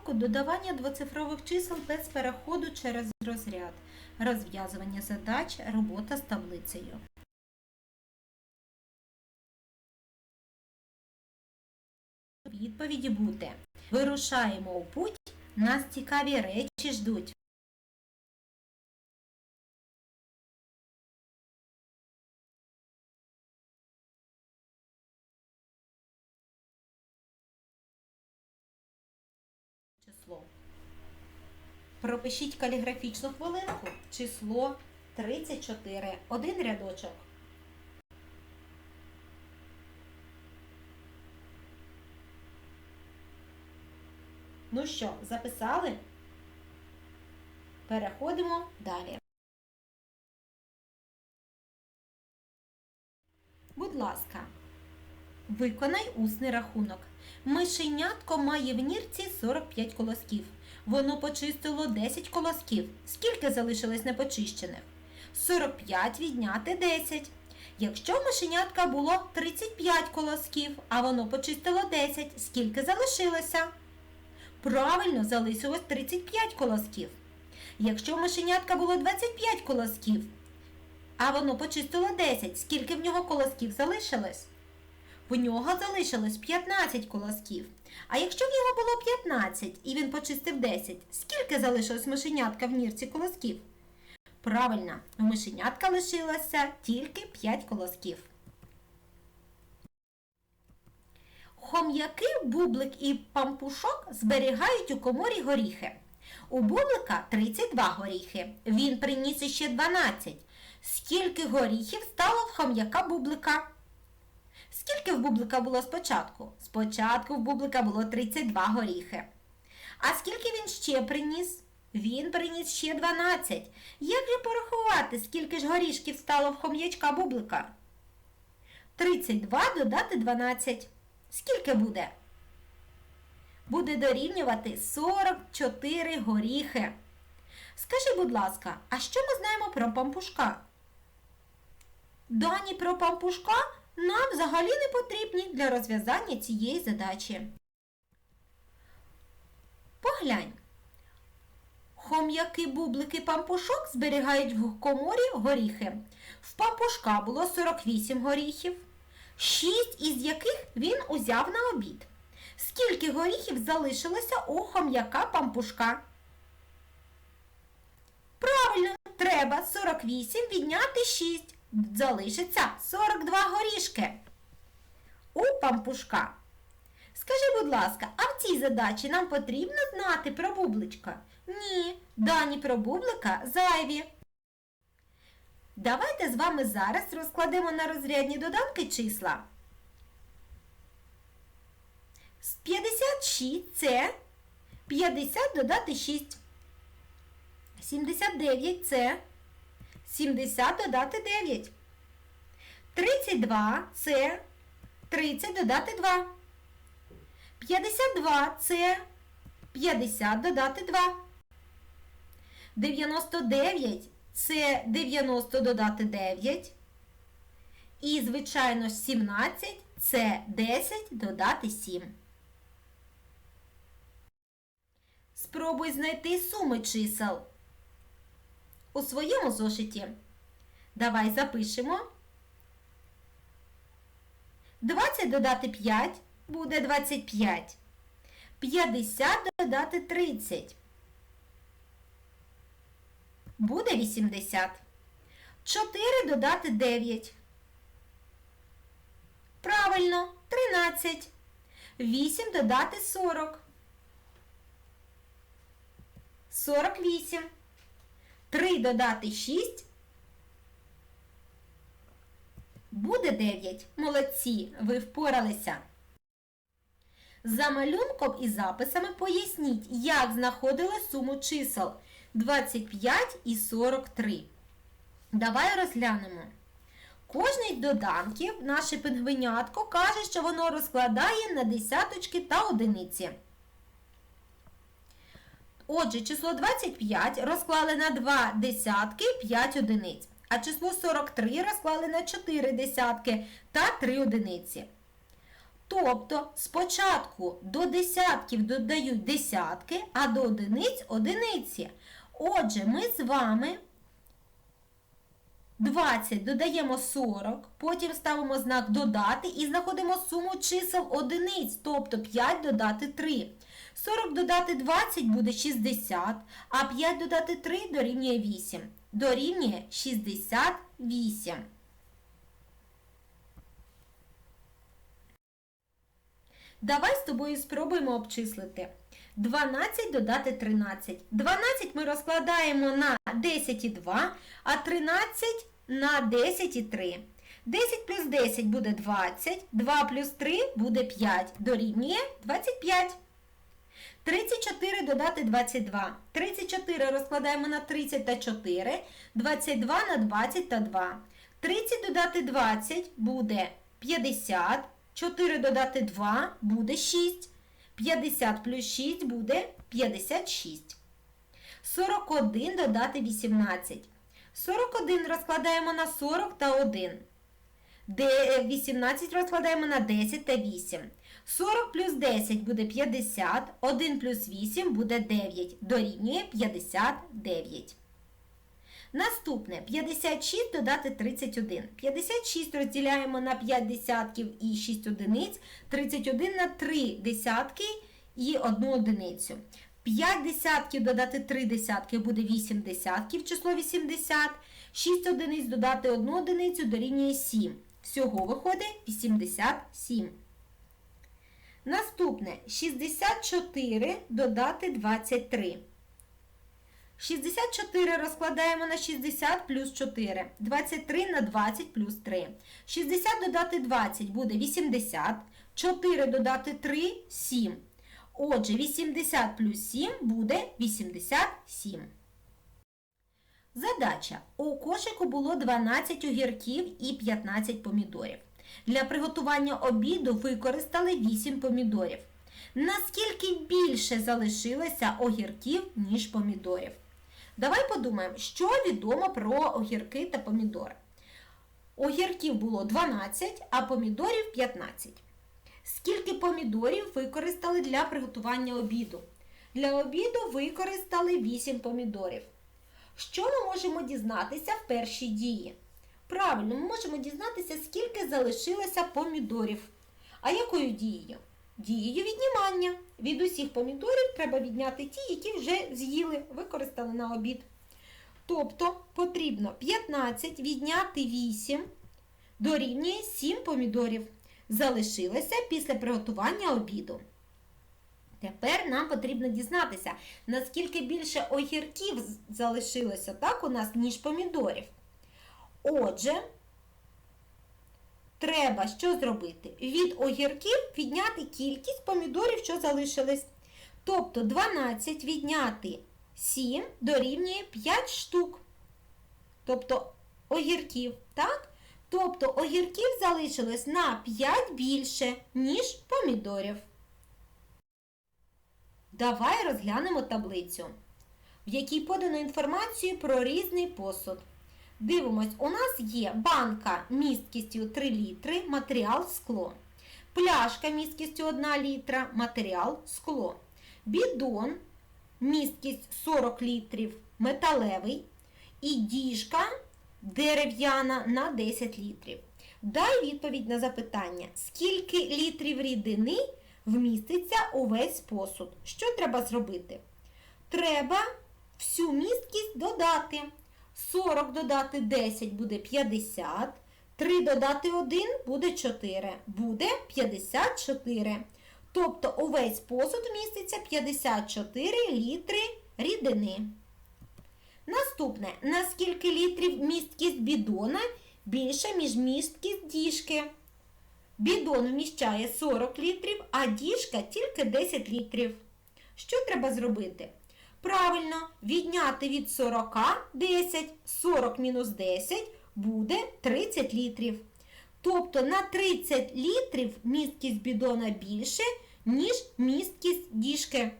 уроку додавання двоцифрових чисел без переходу через розряд, розв'язування задач, робота з таблицею. Відповіді буде. Вирушаємо у путь, нас цікаві речі ждуть. Пропишіть каліграфічну хвилинку. Число 34. Один рядочок. Ну що, записали? Переходимо далі. Будь ласка, виконай усний рахунок. Мишенятко має в нірці 45 колосків. Воно почистило 10 колосків. Скільки залишилось непочищених? 45 відняти 10. Якщо мишенятка було 35 колосків, а воно почистило 10, скільки залишилося? Правильно, залишилось 35 колосків. Якщо мишенятка було 25 колосків, а воно почистило 10, скільки в нього колосків залишилось? В нього залишилось 15 колосків. А якщо в нього було 15 і він почистив 10, скільки залишилось мишенятка в нірці колосків? Правильно, у мишенятка лишилося тільки 5 колосків. Хом'яки, бублик і пампушок зберігають у коморі горіхи. У бублика 32 горіхи. Він приніс іще 12. Скільки горіхів стало в хом'яка бублика? Скільки в бублика було спочатку? Спочатку в бублика було 32 горіхи. А скільки він ще приніс? Він приніс ще 12. Як же порахувати, скільки ж горішків стало в хом'ячка бублика? 32 додати 12. Скільки буде? Буде дорівнювати 44 горіхи. Скажи, будь ласка, а що ми знаємо про пампушка? Дані про пампушка нам взагалі не потрібні для розв'язання цієї задачі. Поглянь. Хом'яки, бублики, пампушок зберігають в коморі горіхи. В пампушка було 48 горіхів, 6 із яких він узяв на обід. Скільки горіхів залишилося у хом'яка пампушка? Правильно, треба 48 відняти 6. Залишиться 42 горішки. У пампушка. Скажи, будь ласка, а в цій задачі нам потрібно знати про бубличка? Ні, дані про бублика зайві. Давайте з вами зараз розкладемо на розрядні доданки числа. 56 це 50 додати 6. 79 це 70 додати 9. 32 це 30 додати 2. 52 це 50 додати 2. 99 це 90 додати 9. І, звичайно, 17 це 10 додати 7. Спробуй знайти суми чисел у своєму зошиті. Давай запишемо. 20 додати 5 буде 25. 50 додати 30. Буде 80. 4 додати 9. Правильно, 13. 8 додати 40. 48. 3 додати 6. Буде 9. Молодці, ви впоралися. За малюнком і записами поясніть, як знаходили суму чисел 25 і 43. Давай розглянемо. Кожний з доданків наше пингвинятко каже, що воно розкладає на десяточки та одиниці. Отже, число 25 розклали на 2 десятки 5 одиниць, а число 43 розклали на 4 десятки та 3 одиниці. Тобто спочатку до десятків додають десятки, а до одиниць одиниці. Отже, ми з вами 20 додаємо 40, потім ставимо знак додати і знаходимо суму чисел одиниць, тобто 5 додати 3. 40 додати 20 буде 60, а 5 додати 3 дорівнює 8. Дорівнює 68. Давай з тобою спробуємо обчислити. 12 додати 13. 12 ми розкладаємо на 10 і 2, а 13 на 10 і 3. 10 плюс 10 буде 20, 2 плюс 3 буде 5, дорівнює 25. 34 додати 22. 34 розкладаємо на 30 та 4, 22 на 20 та 2. 30 додати 20 буде 50, 4 додати 2 буде 6. 50 плюс 6 буде 56. 41 додати 18. 41 розкладаємо на 40 та 1. 18 розкладаємо на 10 та 8. 40 плюс 10 буде 50, 1 плюс 8 буде 9, дорівнює 59. Наступне 56 додати 31. 56 розділяємо на 5 десятків і 6 одиниць, 31 на 3 десятки і 1 одиницю. 5 десятків додати 3 десятки буде 8 десятків, число 80. 6 одиниць додати 1 одиницю дорівнює 7. Всього виходить 87. Наступне 64 додати 23. 64 розкладаємо на 60 плюс 4. 23 на 20 плюс 3. 60 додати 20 буде 80. 4 додати 3 7. Отже, 80 плюс 7 буде 87. Задача. У кошику було 12 огірків і 15 помідорів. Для приготування обіду використали 8 помідорів. Наскільки більше залишилося огірків, ніж помідорів? Давай подумаємо, що відомо про огірки та помідори. Огірків було 12, а помідорів 15. Скільки помідорів використали для приготування обіду? Для обіду використали 8 помідорів. Що ми можемо дізнатися в першій дії? Правильно, ми можемо дізнатися, скільки залишилося помідорів. А якою дією? Дією віднімання. Від усіх помідорів треба відняти ті, які вже з'їли, використали на обід. Тобто потрібно 15 відняти 8 дорівнює 7 помідорів. Залишилося після приготування обіду. Тепер нам потрібно дізнатися, наскільки більше огірків залишилося так у нас, ніж помідорів. Отже, треба що зробити? Від огірків відняти кількість помідорів, що залишились. Тобто 12 відняти 7 дорівнює 5 штук. Тобто огірків, так? Тобто огірків залишилось на 5 більше, ніж помідорів. Давай розглянемо таблицю, в якій подано інформацію про різний посуд. Дивимось, у нас є банка місткістю 3 літри, матеріал скло. Пляшка місткістю 1 літра, матеріал скло. Бідон місткість 40 літрів, металевий. І діжка дерев'яна на 10 літрів. Дай відповідь на запитання, скільки літрів рідини вміститься увесь посуд. Що треба зробити? Треба всю місткість додати. 40 додати 10 буде 50. 3 додати 1 буде 4. Буде 54. Тобто увесь посуд вміститься 54 літри рідини. Наступне. Наскільки літрів місткість бідона більше, ніж місткість діжки? Бідон вміщає 40 літрів, а діжка тільки 10 літрів. Що треба зробити? Правильно, відняти від 40 10, 40 мінус 10 буде 30 літрів. Тобто на 30 літрів місткість бідона більше, ніж місткість діжки.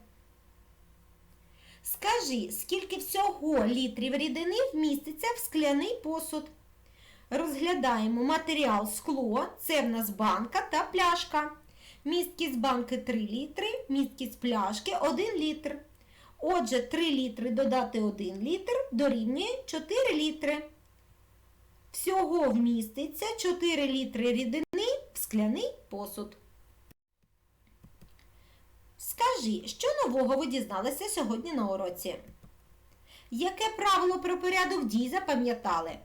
Скажи, скільки всього літрів рідини вміститься в скляний посуд? Розглядаємо матеріал скло, це в нас банка та пляшка. Місткість банки 3 літри, місткість пляшки 1 літр. Отже, 3 літри додати 1 літр дорівнює 4 літри. Всього вміститься 4 літри рідини в скляний посуд. Скажи, що нового ви дізналися сьогодні на уроці? Яке правило про порядок дій запам'ятали?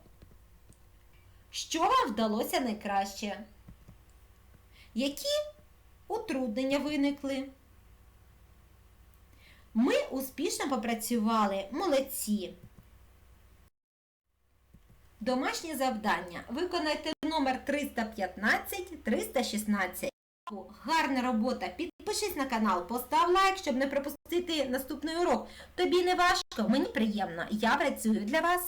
Що вам вдалося найкраще? Які утруднення виникли? Ми успішно попрацювали. Молодці. Домашнє завдання. Виконайте номер 315-316. Гарна робота. Підпишись на канал, постав лайк, щоб не пропустити наступний урок. Тобі не важко, мені приємно. Я працюю для вас.